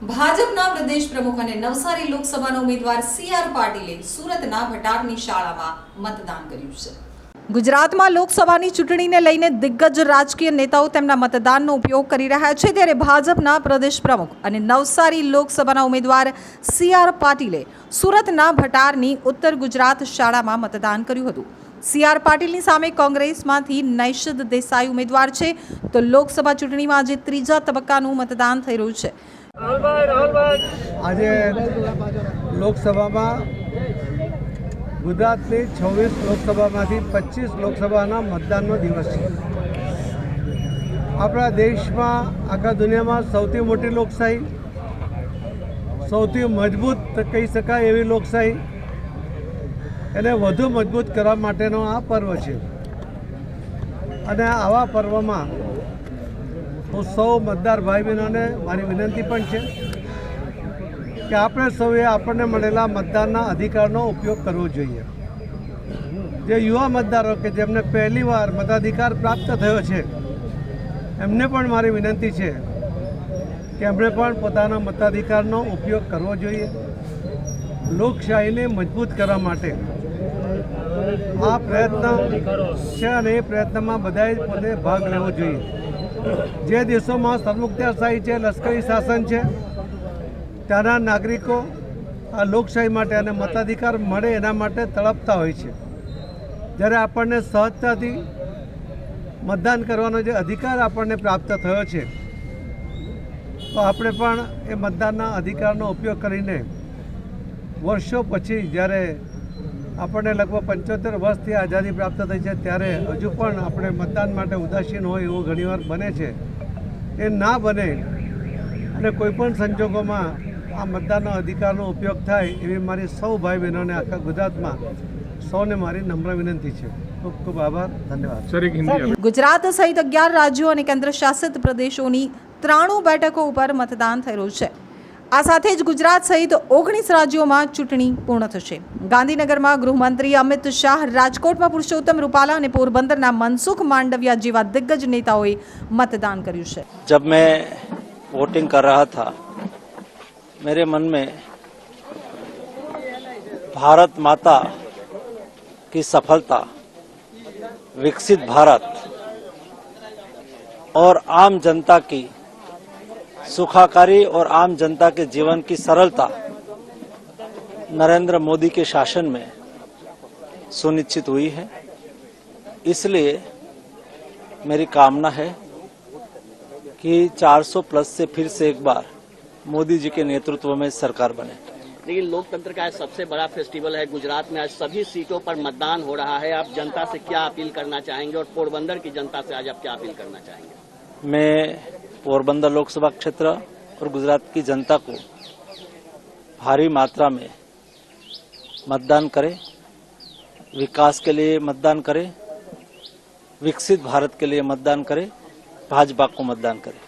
ભાજપના પ્રદેશ પ્રમુખ અને નવસારી લોકસભાના ઉમેદવાર સી પાટીલે સુરતના ભટારની શાળામાં મતદાન કર્યું છે. ગુજરાતમાં લોકસભાની ચૂંટણીને લઈને દિગ્ગજ રાજકીય નેતાઓ તેમના મતદાનનો ઉપયોગ કરી રહ્યા છે ત્યારે ભાજપના પ્રદેશ પ્રમુખ અને નવસારી લોકસભાના ઉમેદવાર સી આર પાટીલે સુરતના ભટારની ઉત્તર ગુજરાત શાળામાં મતદાન કર્યું હતું. સી આર પાટીલની સામે કોંગ્રેસમાંથી નૈશદ દેસાઈ ઉમેદવાર છે. તો લોકસભા ચૂંટણીમાં આજે ત્રીજા તબક્કાનું મતદાન થઈ રહ્યું છે. આજે લોકસભામાં ગુજરાતની છવ્વીસ લોકસભામાંથી પચીસ લોકસભાના મતદાનનો દિવસ છે. આપણા દેશમાં, આખા દુનિયામાં સૌથી મોટી લોકશાહી, સૌથી મજબૂત કહી શકાય એવી લોકશાહી, એને વધુ મજબૂત કરવા માટેનો આ પર્વ છે. અને આવા પર્વમાં હું સૌ મતદાર ભાઈ બહેનોને મારી વિનંતી પણ છે કે આપણે સૌએ આપણને મળેલા મતદાનના અધિકારનો ઉપયોગ કરવો જોઈએ. જે યુવા મતદારો કે જેમને પહેલીવાર મતાધિકાર પ્રાપ્ત થયો છે, એમને પણ મારી વિનંતી છે કે એમણે પણ પોતાના મતાધિકારનો ઉપયોગ કરવો જોઈએ, લોકશાહીને મજબૂત કરવા માટે. આ પ્રયત્ન છે અને એ પ્રયત્નમાં બધાએ પોતે ભાગ લેવો જોઈએ. જે દેશોમાં સરમુખત્યારશાહી છે, લશ્કરી શાસન છે, ત્યાંના નાગરિકો આ લોકશાહી માટે અને મતાધિકાર મળે એના માટે તડપતા હોય છે. જ્યારે આપણને સહજતાથી મતદાન કરવાનો જે અધિકાર આપણને પ્રાપ્ત થયો છે, તો આપણે પણ એ મતદાનના અધિકારનો ઉપયોગ કરીને વર્ષો પછી જ્યારે આપણને લગભગ પંચોતેર વર્ષથી આઝાદી પ્રાપ્ત થઈ છે. ત્યારે હજુ પણ આપણે મતદાન માટે ઉદાસીન હોય એવું ઘણીવાર બને છે. એ ના બને અને કોઈપણ સંજોગોમાં આ મતદાનનો અધિકારનો ઉપયોગ થાય એવી મારી સૌ ભાઈ બહેનોને આખા ગુજરાતમાં સૌને મારી નમ્ર વિનંતી છે. ખૂબ ખૂબ આભાર. ધન્યવાદ. ગુજરાત સહિત અગિયાર રાજ્યો અને કેન્દ્રશાસિત પ્રદેશોની ત્રાણું બેઠકો ઉપર મતદાન થઈ રહ્યું છે. આ સાથે જ ગુજરાત સહિત ઓગણીસ રાજ્યોમાં ચૂંટણી પૂર્ણ થશે ગાંધીનગરમાં ગૃહમંત્રી અમિત શાહ રાજકોટમાં પુરુષોત્તમ રૂપાલા અને પોરબંદરના મનસુખ માંડવિયા જેવા દિગ્ગજ નેતાઓએ મતદાન કર્યું છે जब मैं वोटिंग कर रहा था मेरे मन में भारत माता की सफलता विकसित भारत और आम जनता की सुखाकारी और आम जनता के जीवन की सरलता नरेंद्र मोदी के शासन में सुनिश्चित हुई है। इसलिए मेरी कामना है कि 400 प्लस से फिर से एक बार मोदी जी के नेतृत्व में सरकार बने। लेकिन लोकतंत्र का सबसे बड़ा फेस्टिवल है गुजरात में। आज सभी सीटों पर मतदान हो रहा है। आप जनता से क्या अपील करना चाहेंगे और पोरबंदर की जनता से आज आप क्या अपील करना चाहेंगे? मैं पोरबंदर लोकसभा क्षेत्र और गुजरात की जनता को भारी मात्रा में मतदान करें, विकास के लिए मतदान करें, विकसित भारत के लिए मतदान करें, भाजपा को मतदान करें।